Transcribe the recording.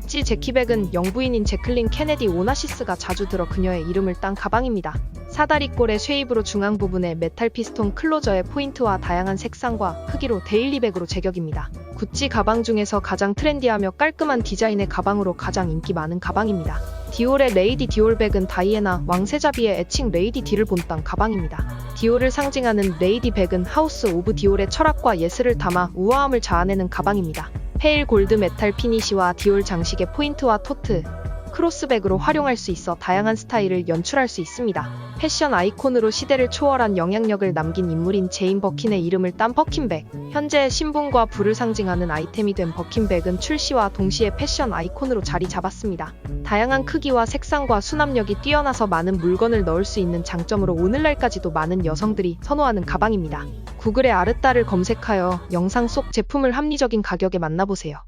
구찌 제키백은 영부인인 제클린 케네디 오나시스가 자주 들어 그녀의 이름을 딴 가방입니다. 사다리꼴의 쉐입으로 중앙 부분에 메탈 피스톤 클로저의 포인트와 다양한 색상과 크기로 데일리백으로 제격입니다. 구찌 가방 중에서 가장 트렌디하며 깔끔한 디자인의 가방으로 가장 인기 많은 가방입니다. 디올의 레이디 디올백은 다이애나 왕세자비의 애칭 레이디 디를 본땅 가방입니다. 디올을 상징하는 레이디 백은 하우스 오브 디올의 철학과 예술을 담아 우아함을 자아내는 가방입니다. 페일 골드 메탈 피니시와 디올 장식의 포인트와 토트, 크로스백으로 활용할 수 있어 다양한 스타일을 연출할 수 있습니다. 패션 아이콘으로 시대를 초월한 영향력을 남긴 인물인 제인 버킨의 이름을 딴 버킨백. 현재 신분과 부를 상징하는 아이템이 된 버킨백은 출시와 동시에 패션 아이콘으로 자리 잡았습니다. 다양한 크기와 색상과 수납력이 뛰어나서 많은 물건을 넣을 수 있는 장점으로 오늘날까지도 많은 여성들이 선호하는 가방입니다. 구글에 아르따를 검색하여 영상 속 제품을 합리적인 가격에 만나보세요.